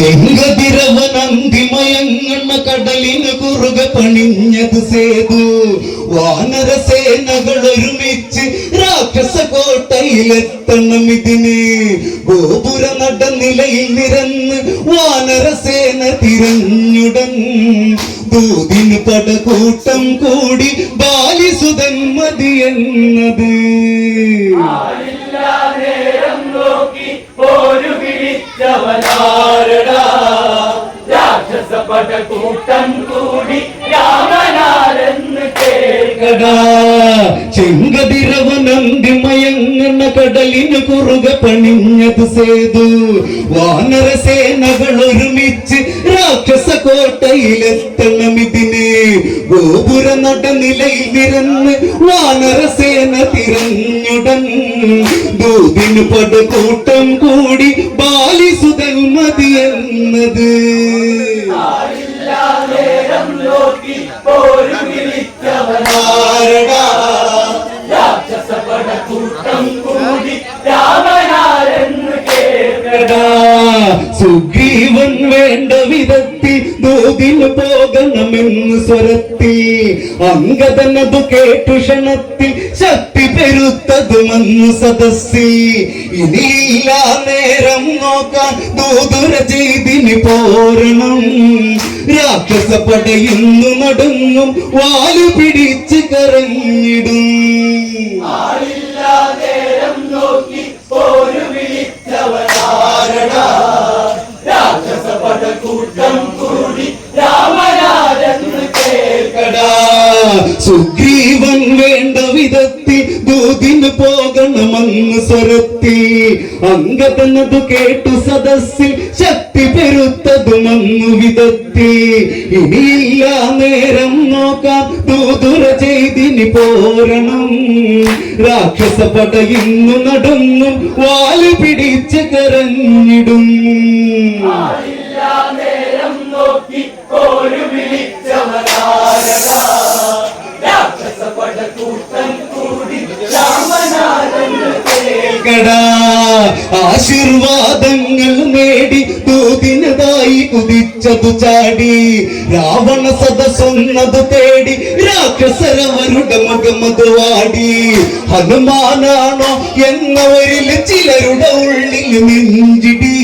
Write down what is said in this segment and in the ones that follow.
ചെങ്കതിരവനന്തിമയങ്ങണ്ണ കടലിന് കുറുക പണിഞ്ഞത് സേതു. വാനരസേനകൾ ഒരുമിച്ച് രാക്ഷസ കോട്ടയിലെത്തണം ഇതിന് ഗോപുര നടനിലയിൽ നിരന്ന് വാനരസേന തിരഞ്ഞുടൻ. ദൂതിന് പടകൂട്ടം കൂടി ബാലിസുതൻ മതി എന്നത് നേരം നോക്കി പോരു കൂട്ടം കൂടി രാമനാരെന്ന് കേൾക്കട ചെങ്കതിരവനന്തിമയങ്ങണ കടലിന് കുറുക പണിഞ്ഞത് സേതു. വാനരസേനകൾ ഒരുമിച്ച് രാക്ഷസ കോട്ടയിലെത്തണം ഗോപുര നടനിലയിൽ നിരന്ന് വാനരസേന തിരഞ്ഞുടൻ. ദൂതിന് പടകൂട്ടം കൂടി ബാലിസുതൽ മതി എന്നത്. സുഗ്രീവൻ വേണ്ട വിധത്തിൽ ദൂതിന് പോകണമെന്ന് സ്വരത്തിൽ അംഗതനതു കേട്ടു ക്ഷണത്തിൽ ശക്തി പെരുത്തതുമെന്ന് സദസ്സിൽ. ഇനിയില്ല നേരം നോക്കാൻ ദൂതുര ചെയ്തിന് പോരണം. രാക്ഷസ പടയുന്നു നടുങ്ങും വാലു പിടിച്ച് കരഞ്ഞിടും. ആളില്ലാ ദൂതിന് പോകണമെന്ന് സ്വരത്തിൽ അങ്കതനത് കേട്ടു സദസ്സിൽ ശക്തി പെരുത്തതുമെന്നു വിധത്തി. ഇനിയില്ല നേരം നോക്കാം ദൂതുര ചെയ്തിനി പോരണം. രാക്ഷസ പടയുന്നു നടന്നു വാൽ പിടിച്ച് കരഞ്ഞിടും. നേരം നോക്കി പോരു വിളിച്ചവനാരടാ. രാക്ഷസ പടകൂട്ടം കൂടി രാമനാരെന്ന് കടാ. ആശീർവാദങ്ങൾ നേടി തൂതിനതായി കുതിച്ചതു ചാടി. രാവണ സദസ്സൊന്നത് തേടി രാക്ഷസരവരുടെ മുഖമത് വാടി. ഹനുമാനാണോ എന്നവരിൽ ചിലരുടെ ഉള്ളിൽ നെഞ്ചിടി.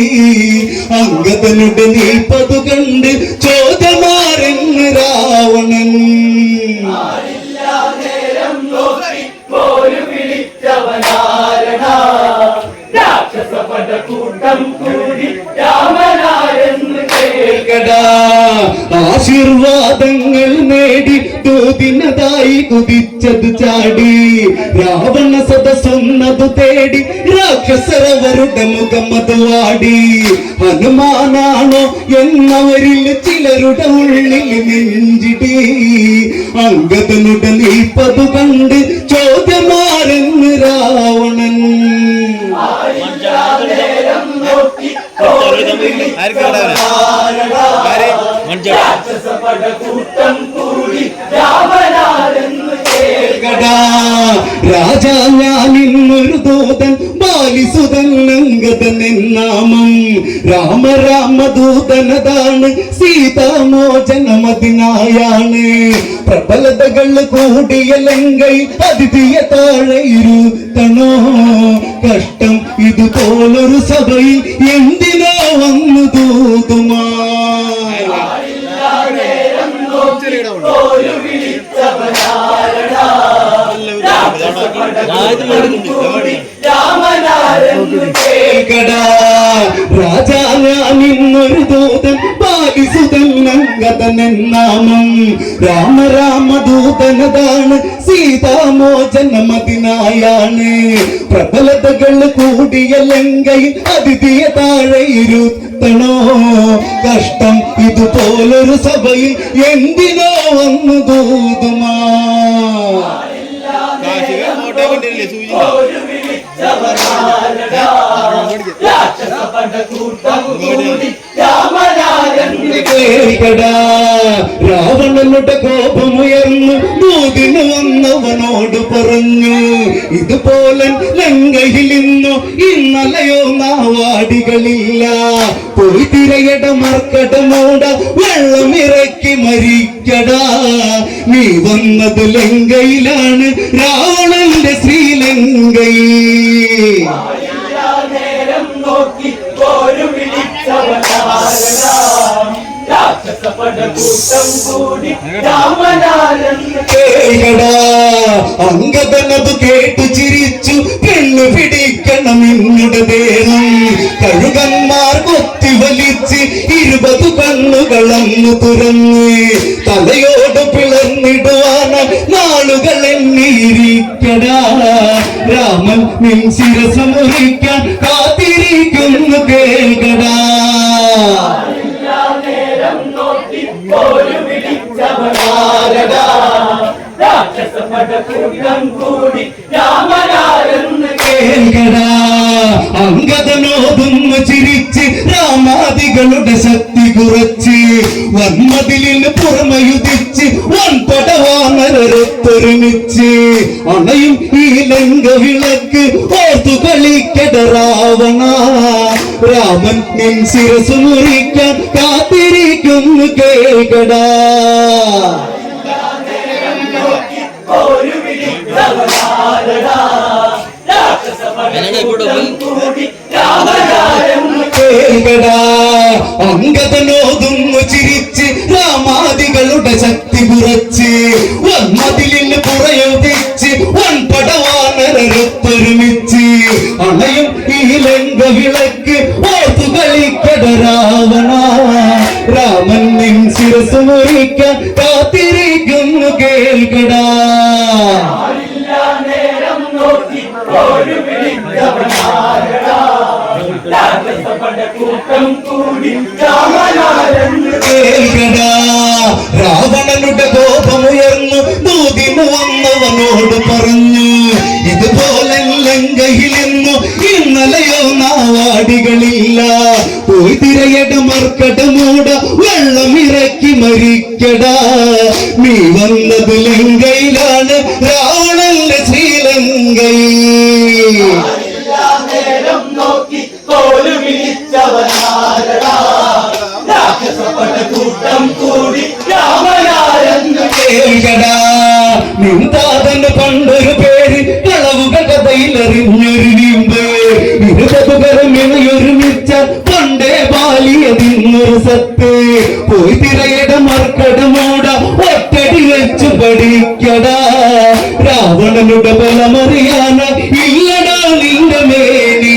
അംഗതനുടെ നീപ്പതു കണ്ട് ചോദമാരെന്ന് രാവണൻ. ആശീർവാദങ്ങൾ നേടി തോതിനതായി കുതിച്ചത് ചാടി. രാവണ സദസ്സൊന്നത് തേടി രാക്ഷസരവരുടെ മുഖം അത് വാടി. ഹനുമാനാണോ എന്നവരിൽ ചിലരുടെ ഉള്ളിൽ നെഞ്ചിടി. അങ്കദനുടെ നീപ്പതു കണ്ട് ചോദ്യമാരെന്ന് രാവണൻ രാജാ ഞാൻ ഇന്നൊരു ദൂതൻ ബാലിസുതൻ. എന്നാമം രാമ രാമ ദൂതനതാണ് സീതാമോചനമതിനായാണ്. പ്രബലതകൾ കൂടിയ ലങ്കൈ അതിഥിയ താഴെയിരുത്തണോ കഷ്ടം ഇതുപോലൊരു സഭയിൽ എന്തിനാ വന്നു തൂതുമാ ആളില്ലാ കേൾക്കട കടാ രാജാ ഞാൻ ഇന്നൊരു ദൂതൻ ബാലിസുതൻ അങ്കദനെന്നാമം രാമ രാമ ദൂതനതാണ് സീതാമോചനമതിനായാണ് പ്രബലതകൾ കൂടിയ ലങ്കയിൽ അതിഥിയ താഴെ ഇരുത്തണോ? കഷ്ടം ഇതുപോലൊരു സഭയിൽ എന്തിനോ വന്നു ദൂതുമാ? ഒരു രാവണനുടെ കോപമുയർന്നു ദൂതിന് വന്നവനോട് പറഞ്ഞു ഇതുപോലെ ലങ്കയിൽ ഇന്നു ഇന്നലെയോ നാവാടികളില്ല. പോയി തിരയട മർക്കട മൂട വെള്ളം ഇറക്കി മരിക്കടാ. നീ വന്നത് ലങ്കയിലാണ് രാവണന്റെ ശ്രീലങ്കയിൽ. നോക്കി ഒരു വിളിച്ചവനാരനാ രാക്ഷസപട കേട്ട് ചിരിച്ചു പെണ്ണു പിടിക്കണം ഇന്നുടെ ദേഹം. കഴുകന്മാർ കൊത്തി വലിച്ച് ഇരുപത് കണ്ണുകളന്ന് തുറന്ന് തലയോട് പിളർന്നിടുവാണ് നാളുകൾ എന്നിരിക്കടാ രാമൻ നിൻ ശിരസമുറിക്കാൻ രാക്ഷസപട കൂടി രാമനാരെന്ന് കേൾക്കടാ. അങ്കദനോതൊന്ന് ചിരിച്ച് രാമാദികളുടെ ശക്തി കുറച്ച് വന്മതിലിന് പുറമയുതിച്ച് വൻപടവാനരൊത്തൊരുമിച്ച് അണയും ഈ ലങ്ക വിളക്ക് ഓർത്തു കളിക്കട രാവണ. രാമൻ നിൻ ശിരസ് മുറിക്കാൻ കാത്തിരിക്കുന്നു കേൾക്കടാ. അങ്കതനോതുന്നു ചിരിച്ച് രാമാദികളുടെ ശക്തി കുറച്ച് വന്മതിലിന് പുറയുദിച്ച് വൻപടവാനരൊത്തൊരുമിച്ച് അണയും ഈ ലങ്ക വിളക്ക് ഓർത്തുകളിക്കട രാവണ രാമൻ നിൻ ശിരസ് മുറിക്കാൻ കാത്തിരിക്കുന്നു രാവണനുടെ കോപമുയർന്നു ദൂതിന് വന്നവനോട് പറഞ്ഞു ഇതുപോലെ ലങ്കയിലെന്നു ഇന്നലെയോ നാവാടികളില്ല. പോയി തിരയട മർക്കട മൂട വെള്ളം ഇറക്കി മരിക്കടാ. നീ വന്നത് ലങ്കയിലാണ്. രാവണന്റെ നിന്താതന്റെ പണ്ടൊരു പേര് കളവുകൾ കഥയിൽ അറിഞ്ഞൊരു നീമ്പ്. ഇരുപതുകരം ഇണയൊരുമിച്ച പണ്ടേ ബാലിയതിന്നൊരു സത്ത്. പോയി തിരയുടെ മർക്കട മൂട ഒറ്റടി വെച്ച് പഠിക്കടാ. രാവണനുടെ ബലമറിയാന ഇല്ലടാ നിന്റെ മേനി.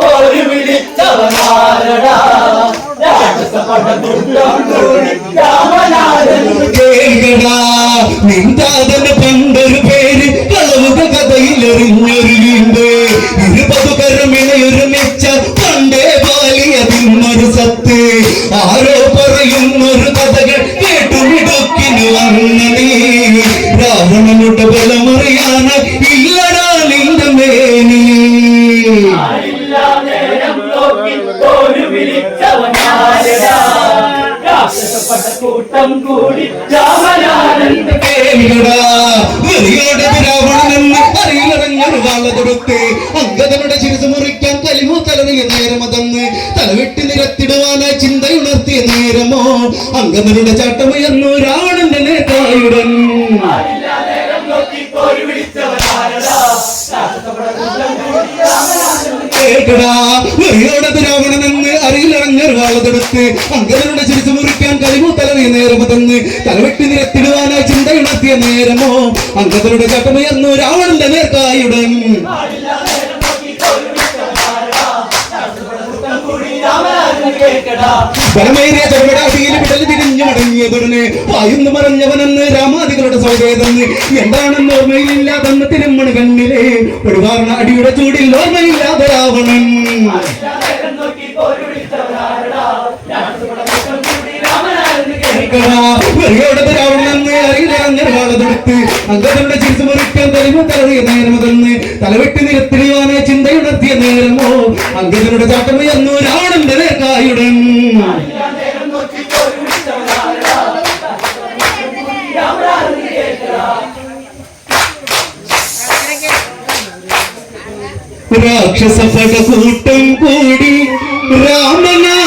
ഒരു വിളിച്ചവനാരനാ രാക്ഷസപട കൂട്ടം കൂടി രാമനാരെന്ന് കേൾക്കടാ നിന്താതന്റെ പണ്ടൊരു പേര് കളവുക കഥയിൽ എറിഞ്ഞൊരു വീമ്പ് ഇരുപതു കൂട്ടം കൂടി രാമനാരെന്ന് കേൾക്കടാ വെറിയോടെ രാവണനെന്ന് അറിയിലറിഞ്ഞൊരു വാള കൊടുത്ത് ശിരസ് മുറിക്കാൻ കലിമോ തലറിയ നേരമതെന്ന് തലവെട്ടി നിരത്തിടുവാനായി ചിന്തയുണർത്തിയ നേരമോ. അങ്കതനുടെ ചാട്ടമുയർന്നു രാവണന്റെ നേതായുടൻ നേരം നോക്കി ഒരു വിളിച്ചവനാരനാ രാക്ഷസപട കൂട്ടം കൂടി കേൾക്കടാ. വെറിയോടെ രാവണനെന്ന് അറിയിലറിഞ്ഞൊരു വാള കൊടുത്ത് അങ്കദനുടെ ശിരസ് മുറിക്കാൻ കലിമോ നേരം തന്ന് തലവെട്ടി നിരത്തിടുവാനായി ചിന്തയുണർത്തിയ നേരമോ? അങ്കദനുടെ ചട്ടമുയർന്നു രാവണന്റെ നേർക്കായുടൻ. പരമേറിയ ചെറുപടാതിയിൽ വിടൽ തിരിഞ്ഞു മടങ്ങിയതുടനെ പായുന്നു മറഞ്ഞവനെന്ന് രാമാദികളുടെ സൗകേതെന്ന് എന്താണെന്ന് ഓർമ്മയിലില്ലാതെന്ന് തിരുമണ കണ്ണിലെ. ഒരു അടിയുടെ ചൂടിൽ ഓർമ്മയില്ലാതെ രാവണൻ. അംഗങ്ങളുടെ ചിരിച്ചു മുറിക്കാൻ തെളിവ് തലറിയ നേരമതെന്ന് തലവെട്ടി നിരത്തിരിവാനെ ചിന്തയുണർത്തിയ നേരമോ? അംഗങ്ങളുടെ അങ്കദനുടെ ചാട്ടമുയർന്നു రాక్షస పడ కూటం కూడి రామనా